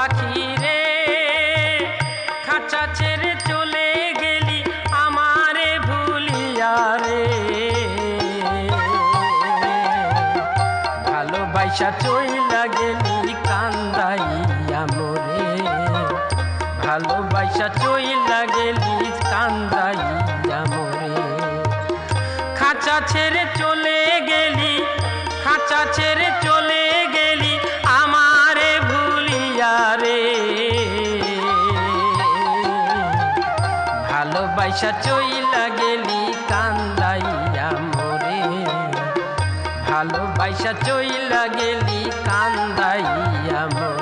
পাখি রে। খাঁচা ছেড়ে চলে গেলি আমারে ভুলিয়া রে। ভালোবাসা চইলা গেলি কান্দাইয়া মোরে। ভালোবাসা চইলা গেলি কান্দাইয়া মোরে। খাঁচা ছেড়ে চলে গেলি, খাঁচা ছেড়ে পয়সা চইলা গেলি কান্দাইয়া মোরে। ভালো পয়সা চইলা গেলি কান্দাইয়া মোরে।